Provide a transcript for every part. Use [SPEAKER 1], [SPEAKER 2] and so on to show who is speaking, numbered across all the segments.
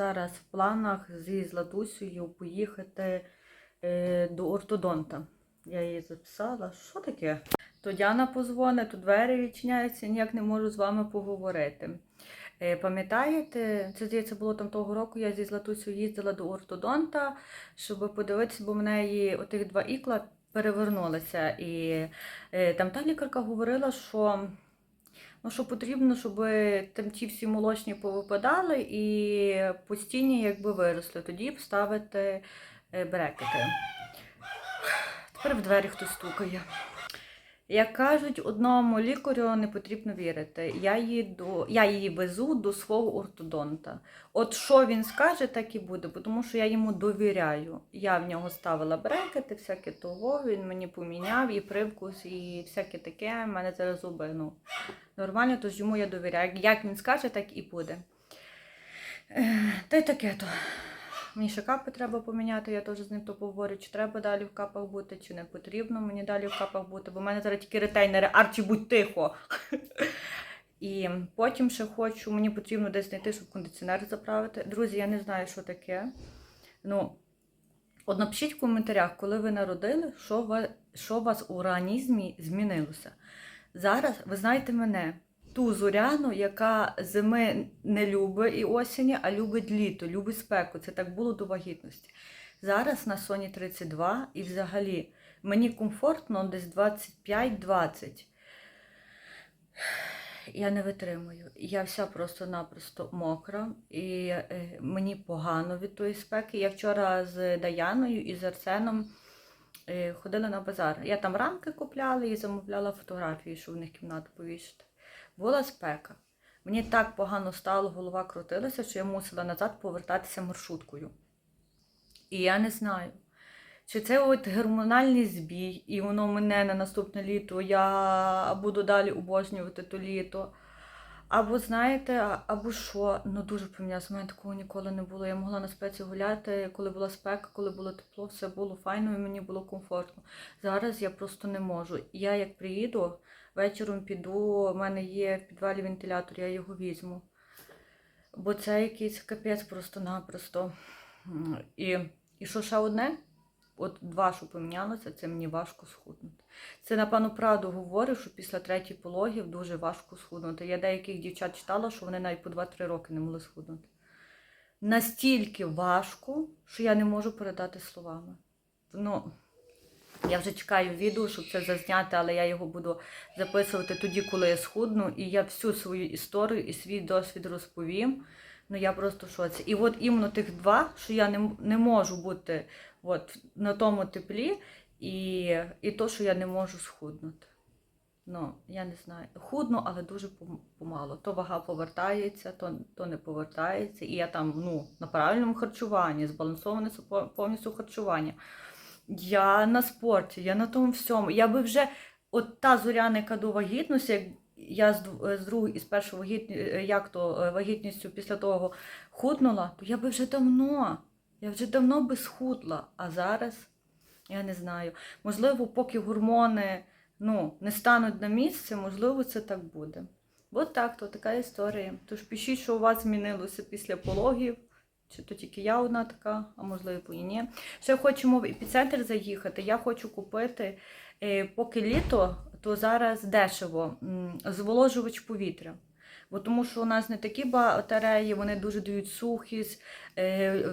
[SPEAKER 1] зараз в планах зі Златусею поїхати е, до ортодонта. Я її записала. Що таке? То Діана позвонить, то двері відчиняються, ніяк не можу з вами поговорити. Е, Пам'ятаєте, це здається було там того року, я зі Златусею їздила до ортодонта, щоб подивитися, бо в неї отих два ікла перевернулися. І е, там та лікарка говорила, що Ну, що потрібно, щоб там ті всі молочні повипадали і постійні якби виросли. Тоді вставити е, брекети. Тепер в двері хтось стукає. Як кажуть, одному лікарю не потрібно вірити. Я їду, я її везу до свого ортодонта. От що він скаже, так і буде, бо тому що я йому довіряю. Я в нього ставила брекети, всяке того, він мені поміняв і привкус, і всяке таке. Мене зараз зуби ну, нормально, тож йому я довіряю. Як він скаже, так і буде. Та й таке то. Мені ще капи треба поміняти, я теж з ним то поговорю, чи треба далі в капах бути, чи не потрібно мені далі в капах бути, бо в мене зараз тільки ретейнери, Арчі, будь тихо. І потім ще хочу, мені потрібно десь знайти, щоб кондиціонер заправити. Друзі, я не знаю, що таке. Ну, от напишіть в коментарях, коли ви народили, що, ва- що у вас у організмі змінилося. Зараз ви знаєте мене, ту зоряну, яка зими не любить і осені, а любить літо, любить спеку. Це так було до вагітності. Зараз на Соні 32 і взагалі мені комфортно десь 25-20. Я не витримую. Я вся просто-напросто мокра, і е, мені погано від тої спеки. Я вчора з Даяною і з Арсеном е, ходила на базар. Я там рамки купляла і замовляла фотографії, щоб в них кімнату повісити. Була спека. Мені так погано стало, голова крутилася, що я мусила назад повертатися маршруткою. І я не знаю, чи це от гормональний збій, і воно мене на наступне літо, я буду далі обожнювати то літо. Або знаєте, або що, ну дуже помінялося. У мене такого ніколи не було. Я могла на спеці гуляти, коли була спека, коли було тепло, все було файно і мені було комфортно. Зараз я просто не можу. Я як приїду, вечором піду, у мене є в підвалі вентилятор, я його візьму. Бо це якийсь капець просто-напросто. І, і що ще одне? От два, що помінялося, це мені важко схуднути. Це, напевно, правду говорю, що після третіх пологів дуже важко схуднути. Я деяких дівчат читала, що вони навіть по 2-3 роки не могли схуднути. Настільки важко, що я не можу передати словами. Ну, я вже чекаю відео, щоб це зазняти, але я його буду записувати тоді, коли я схудну, і я всю свою історію і свій досвід розповім. Ну я просто в шоці. І от іменно тих два, що я не, не можу бути от, на тому теплі, і, і то, що я не можу схуднути. Ну, я не знаю. Худно, але дуже пом- помало. То вага повертається, то, то не повертається. І я там ну, на правильному харчуванні, збалансоване повністю харчування. Я на спорті, я на тому всьому. Я би вже, от та зоряна, яка до вагітності, як я з, з другої і з першою вагітні, е, як то, е, вагітністю після того худнула, то я би вже давно, я вже давно би схудла. А зараз я не знаю. Можливо, поки гормони ну, не стануть на місце, можливо, це так буде. От так, то така історія. Тож пишіть, що у вас змінилося після пологів. Чи то тільки я одна така, а можливо і ні. Ще хочемо в епіцентр заїхати. Я хочу купити, е, поки літо, то зараз дешево зволожувач повітря. Бо тому що у нас не такі батареї, вони дуже дають сухість. Е,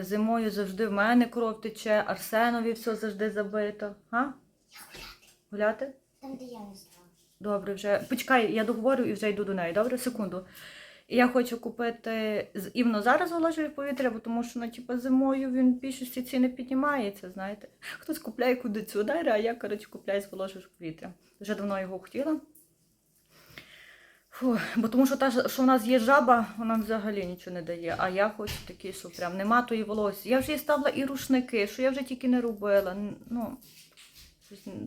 [SPEAKER 1] зимою завжди в мене кров тече, Арсенові все завжди забито. А? Гуляти?
[SPEAKER 2] Там, де я не знала.
[SPEAKER 1] Добре, вже. Почекай, я договорю і вже йду до неї. Добре, секунду. І я хочу купити з- іменно зараз вложую повітря, бо тому що ну, типу, зимою він в більшості ціни піднімається, знаєте. Хтось купляє кондиціонери, а я, коротше, купляю зволожуєш повітря. Вже давно його хотіла. Фу, бо тому що та, що в нас є жаба, вона взагалі нічого не дає. А я хочу такий, що прям нема тої волосся. Я вже їй ставила і рушники, що я вже тільки не робила. Ну,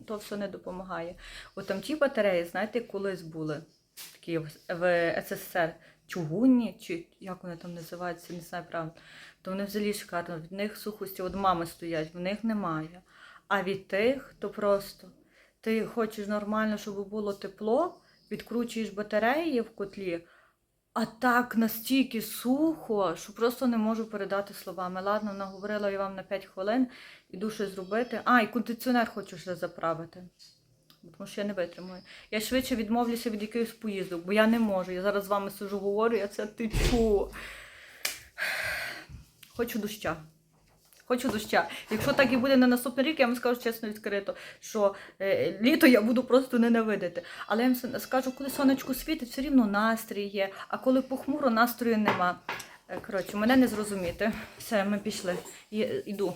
[SPEAKER 1] то все не допомагає. От там ті батареї, знаєте, колись були такі в, в СССР чугунні, чи як вони там називаються, не знаю правильно. То вони взагалі шикарно. Від них сухості, от мами стоять, в них немає. А від тих, то просто ти хочеш нормально, щоб було тепло, відкручуєш батареї в котлі, А так настільки сухо, що просто не можу передати словами. Ладно, наговорила я вам на 5 хвилин, іду щось зробити. А, і кондиціонер хочу ще заправити. Тому що я не витримую. Я швидше відмовлюся від якихось поїздок, бо я не можу. Я зараз з вами сижу, говорю, я це течу. Хочу доща. Хочу доща. Якщо так і буде на наступний рік, я вам скажу чесно відкрито, що е, літо я буду просто ненавидити. Але я вам скажу, коли сонечко світить, все рівно настрій є, а коли похмуро, настрою нема. Е, Коротше, мене не зрозуміти. Все, ми пішли. Іду.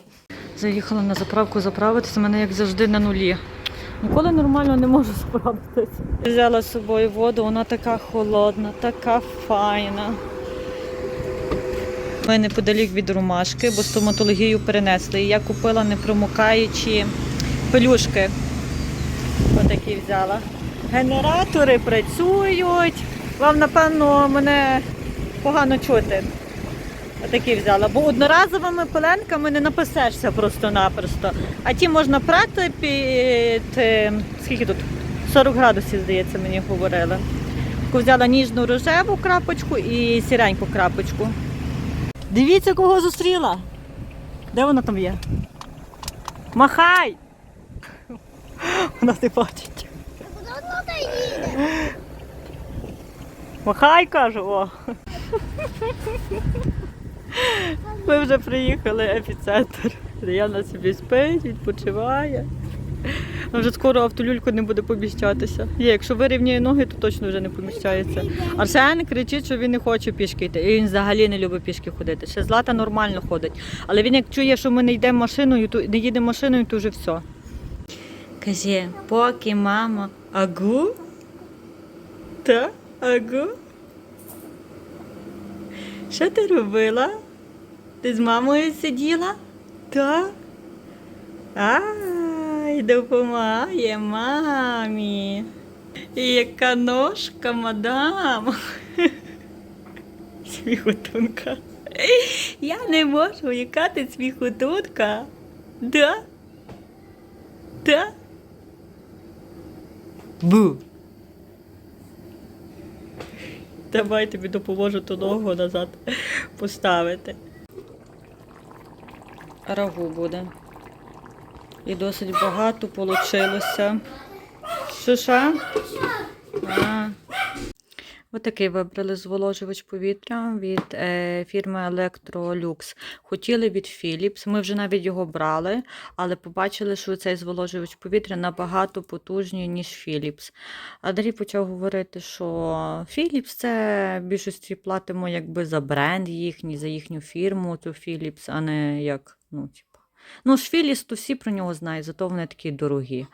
[SPEAKER 1] Заїхала на заправку заправитися, мене як завжди на нулі. Ніколи нормально не можу справитися. Взяла з собою воду, вона така холодна, така файна. Ми неподалік від ромашки, бо стоматологію перенесли. І я купила непромокаючі пелюшки. Отакі взяла. Генератори працюють. Вам, напевно, мене погано чути. Отакі взяла. Бо одноразовими пеленками не напасешся просто-напросто. А ті можна прати під е, скільки тут? 40 градусів, здається, мені говорили. Взяла ніжну рожеву крапочку і сіреньку крапочку. Дивіться, кого зустріла. Де вона там є? Махай! Вона не бачить. Махай, кажу. Ми вже приїхали в епіцентр. Яна собі спить, відпочиває. Вже скоро автолюлька не буде поміщатися. Є, якщо вирівняє ноги, то точно вже не поміщається. Арсен кричить, що він не хоче пішки йти. І він взагалі не любить пішки ходити. Ще злата нормально ходить. Але він як чує, що ми не йдемо машиною, то не їдемо машиною, то вже все. Каже, поки мама агу. Та агу. Що ти робила? Ти з мамою сиділа? Так. Ай, допомагає мамі. І яка ножка, мадам. Сміхотунка. Я не можу, яка ти сміхотунка. Да? Да? Бу. Давай тобі допоможу ту ногу назад поставити. Рагу буде. І досить багато вийшло. Що? А. Отакий вибрали зволожувач повітря від е, фірми Electrolux. Хотіли від Philips. Ми вже навіть його брали, але побачили, що цей зволожувач повітря набагато потужніший, ніж Philips. Андрій почав говорити, що Philips це більшості платимо якби за бренд їхній, за їхню фірму, то Philips, а не як, ну, типу. Ну, то всі про нього знають, зато вони такі дорогі.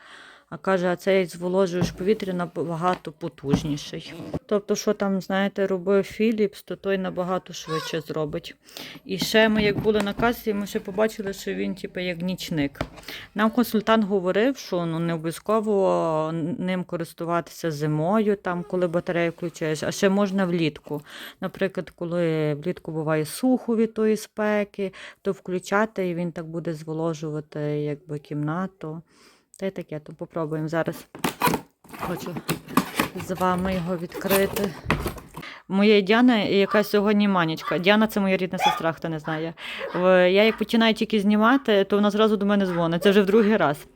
[SPEAKER 1] А каже, а цей зволожуєш повітря набагато потужніший. Тобто, що там, знаєте, робив Philips, то той набагато швидше зробить. І ще ми, як були на касі, ми ще побачили, що він, типу, як нічник. Нам консультант говорив, що ну, не обов'язково ним користуватися зимою, там, коли батарею включаєш, а ще можна влітку. Наприклад, коли влітку буває сухо від тої спеки, то включати і він так буде зволожувати якби, кімнату. Та й таке, то попробуємо зараз. Хочу з вами його відкрити. Моя Діана, яка сьогодні манічка. Діана це моя рідна сестра, хто не знає. Я як починаю тільки знімати, то вона зразу до мене дзвонить. Це вже в другий раз.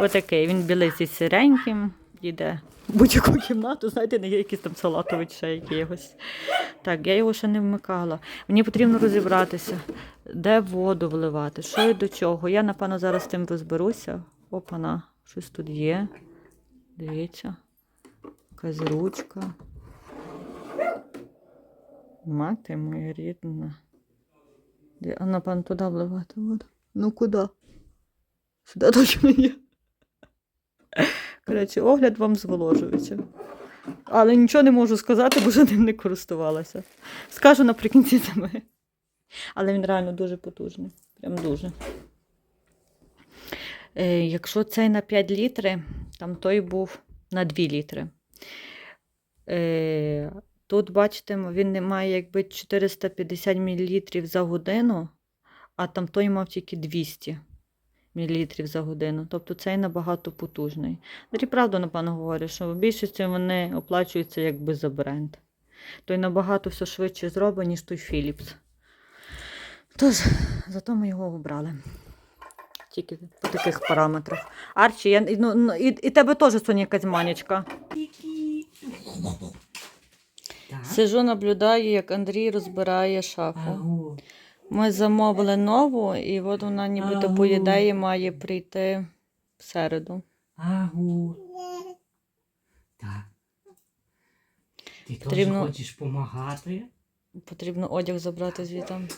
[SPEAKER 1] Отакий. Він білий зі сиреньким, йде будь-яку кімнату, знаєте, не є якийсь там салатовий ще якийсь. Так, я його ще не вмикала. Мені потрібно розібратися, де воду вливати, що і до чого. Я, напевно, зараз з тим розберуся. Опана, щось тут є. Дивіться. Якась ручка. Мати моя рідна. Де, а напевно туди вливати воду. Ну куди? Сюди точно є. Коротше, огляд вам зволожується. Але нічого не можу сказати, бо вже ним не користувалася. Скажу наприкінці зими. Але він реально дуже потужний. Прям дуже. Е, якщо цей на 5 літри, там той був на 2 літри. Е, тут, бачите, він не має якби 450 мл за годину, а там той мав тільки 200 мл за годину. Тобто цей набагато потужний. Дарі правду, напевно, говорю, що в більшості вони оплачуються якби за бренд. Той набагато все швидше зробить, ніж той Philips. Тож, зато ми його обрали. Тільки по таких параметрах. Арчі, я, ну, ну, і, і тебе теж Соня якась манечка.
[SPEAKER 2] Так.
[SPEAKER 1] Сижу, наблюдаю, як Андрій розбирає шафу. Ми замовили нову, і от вона нібито по
[SPEAKER 2] Ау.
[SPEAKER 1] ідеї має прийти в середу.
[SPEAKER 2] Агу. Так. Ти
[SPEAKER 1] Потрібно-
[SPEAKER 2] теж хочеш допомагати?
[SPEAKER 1] Потрібно одяг забрати звідти.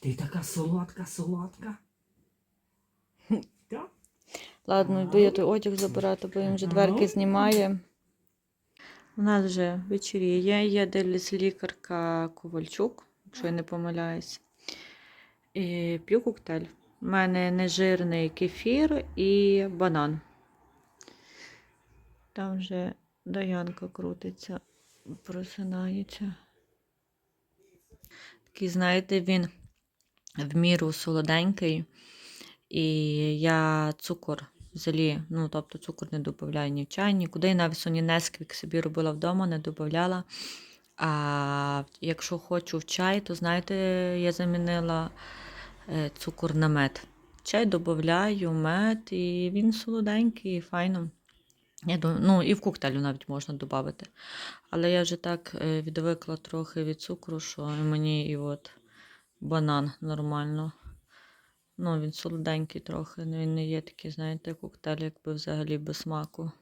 [SPEAKER 2] Ти така солодка, солодка.
[SPEAKER 1] Ладно, йду я той одяг забирати, бо він вже дверки знімає. У нас вже вечеріє, є дивлюсь лікарка Ковальчук, якщо я не помиляюсь. І п'ю коктейль. У мене нежирний кефір і банан. Там вже Даянка крутиться, просинається. Такий, знаєте, він в міру солоденький. І я цукор взагалі, ну тобто цукор не додаю ні в чай, нікуди. І навіть соні Несквік собі робила вдома, не додавала. А якщо хочу в чай, то знаєте, я замінила е, цукор на мед. Чай додаю мед, і він солоденький, і файно. Я думаю, ну і в коктейлю навіть можна додати. Але я вже так е, відвикла трохи від цукру, що мені і от банан нормально. Ну, він солоденький трохи, ну, він не є такий, знаєте, коктейль, якби взагалі без смаку.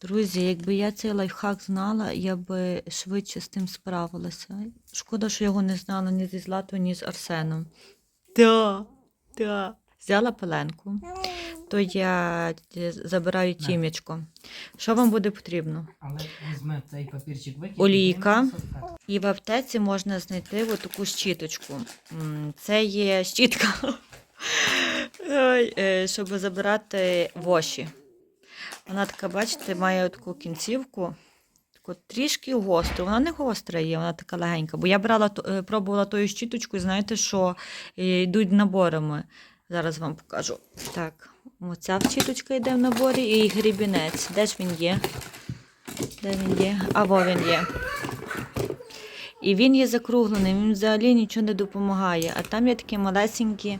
[SPEAKER 1] Друзі, якби я цей лайфхак знала, я би швидше з тим справилася. Шкода, що його не знала ні зі Златою, ні з Арсеном. Та, та. Взяла пеленку, то я е, забираю
[SPEAKER 2] Да.
[SPEAKER 1] тім'ячко. Що вам буде потрібно?
[SPEAKER 2] Але візьми цей папірчик викинь.
[SPEAKER 1] Олійка.
[SPEAKER 2] і
[SPEAKER 1] в аптеці можна знайти таку щіточку. Це є щітка, е, щоб забирати воші. Вона така, бачите, має таку кінцівку, трішки гостру. Вона не гостра є, вона така легенька. Бо я брала, е, пробувала тою щіточкою, знаєте, що йдуть наборами. Зараз вам покажу. Так, оця вчіточка йде в наборі і грібінець. Де ж він є? Де він є? А во він є. І він є закруглений, він взагалі нічого не допомагає. А там є такі малесенькі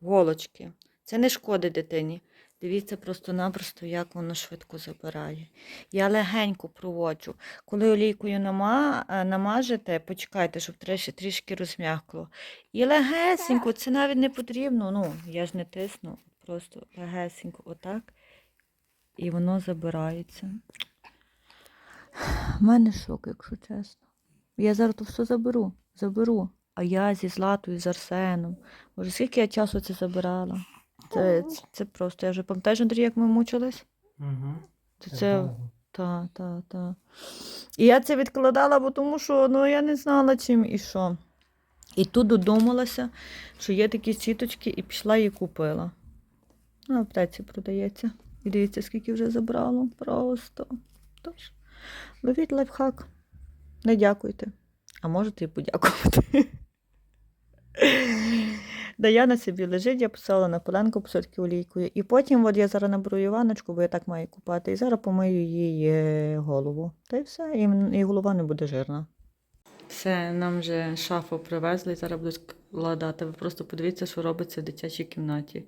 [SPEAKER 1] голочки. Це не шкодить дитині. Дивіться просто-напросто, як воно швидко забирає. Я легенько проводжу. Коли олійкою нама, е, намажете, почекайте, щоб трішки, трішки розм'якло. І легесенько, це навіть не потрібно. Ну, я ж не тисну, просто легесенько, отак. І воно забирається. У мене шок, якщо чесно. Я зараз то все заберу, заберу. А я зі Златою, з Арсеном. Боже, скільки я часу це забирала? Це, це, просто, я вже пам'ятаєш, Андрій, як ми мучились?
[SPEAKER 2] Угу.
[SPEAKER 1] Це, це та, та, та. І я це відкладала, бо тому що ну, я не знала чим і що. І тут додумалася, що є такі сіточки, і пішла і купила. На аптеці продається. І дивіться, скільки вже забрало. Просто. Тож, ловіть лайфхак. Не дякуйте. А можете і подякувати. Даяна собі лежить, я писала на поленку посадки олійкою. І потім от я зараз наберу Іваночку, бо я так маю купати, і зараз помию їй е, голову. Та й все, і, і голова не буде жирна. Все, нам вже шафу привезли, зараз будуть складати. Ви просто подивіться, що робиться в дитячій кімнаті.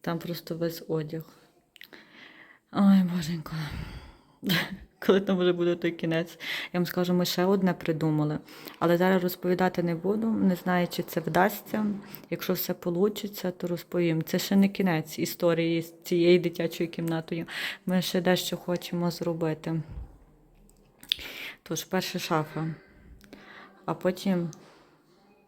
[SPEAKER 1] Там просто весь одяг. Ой, боженько. Коли там вже буде той кінець, я вам скажу, ми ще одне придумали. Але зараз розповідати не буду. Не знаю, чи це вдасться. Якщо все вийде, то розповім. Це ще не кінець історії з цією дитячою кімнатою. Ми ще дещо хочемо зробити. Тож, перша шафа, а потім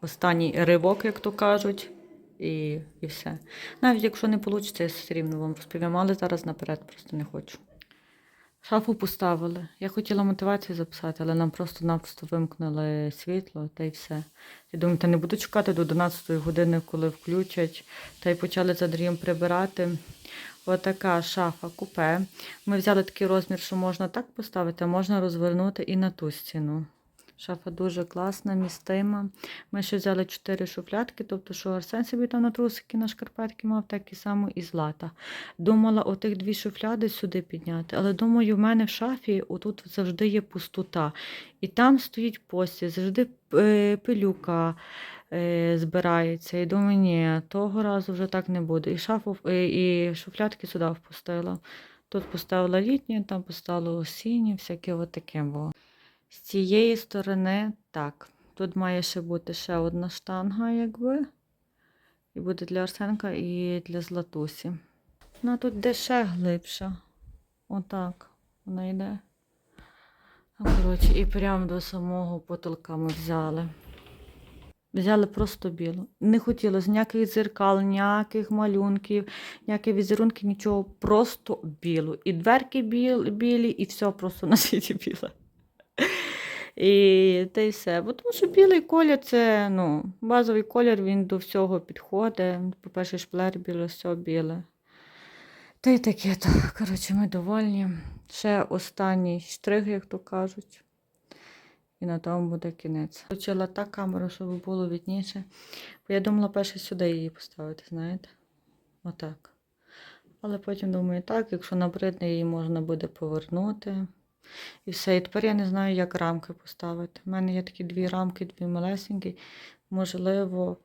[SPEAKER 1] останній ривок, як то кажуть, і, і все. Навіть якщо не вийде, я все рівно вам розповім, але зараз наперед просто не хочу. Шафу поставили. Я хотіла мотивацію записати, але нам просто-напросто вимкнули світло та й все. Я думаю, та не буду чекати до 11 години, коли включать. Та й почали за Андрієм прибирати. Отака шафа купе. Ми взяли такий розмір, що можна так поставити, а можна розвернути і на ту стіну. Шафа дуже класна, містима. Ми ще взяли чотири шуфлятки, тобто, що Арсен собі там на трусики, на шкарпетки мав, так і само і злата. Думала отих дві шуфляди сюди підняти, але думаю, в мене в шафі отут завжди є пустота. І там стоїть постіль, завжди е, пилюка е, збирається. І думаю, ні, того разу вже так не буде. І шафу, е, і шуфлятки сюди впустила. Тут поставила літні, там поставила осінні, всяке от таке було. З цієї сторони так. Тут має ще бути ще одна штанга, якби. І буде для Арсенка і для Златусі. Ну, а тут де ще глибша. Отак вона йде. Коротше, і прямо до самого потолка ми взяли. Взяли просто білу. Не хотілося ніяких дзеркал, ніяких малюнків, ніяких візерунків, нічого, просто білу. І дверки біл, білі, і все просто на світі біле. І те й все. Бо тому що білий колір це ну, базовий колір, він до всього підходить. По-перше, шплер біле, все біле. Та й таке то. Коротше, ми довольні. Ще останній штрих, як то кажуть. І на тому буде кінець. Включила так камеру, щоб було відніше. Бо я думала перше сюди її поставити, знаєте? Отак. Але потім думаю, так, якщо набридне, її можна буде повернути. І все. І тепер я не знаю, як рамки поставити. У мене є такі дві рамки, дві малесенькі. Можливо,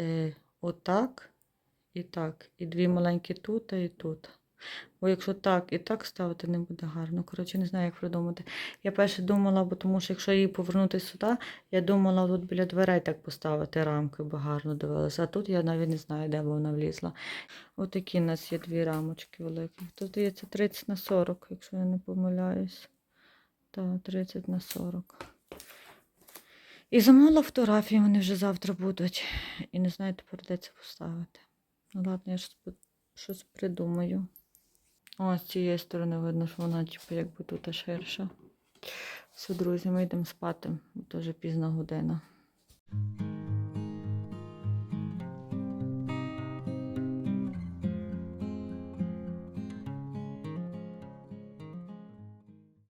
[SPEAKER 1] е, отак і так. І дві маленькі тут і тут. Бо якщо так і так ставити, не буде гарно. Коротше, не знаю, як придумати. Я перше думала, бо тому що якщо її повернути сюди, я думала тут біля дверей так поставити рамки, бо гарно дивилася. А тут я навіть не знаю, де вона влізла. Отакі у нас є дві рамочки великі. Тут здається 30 на 40, якщо я не помиляюсь. Так, 30 на 40. І замовила фотографії, вони вже завтра будуть. І не знаю, тепер де це поставити. Ну ладно, я щось, придумаю. О, з цієї сторони видно, що вона, типу, якби тут ширша. Все, друзі, ми йдемо спати, дуже пізна година.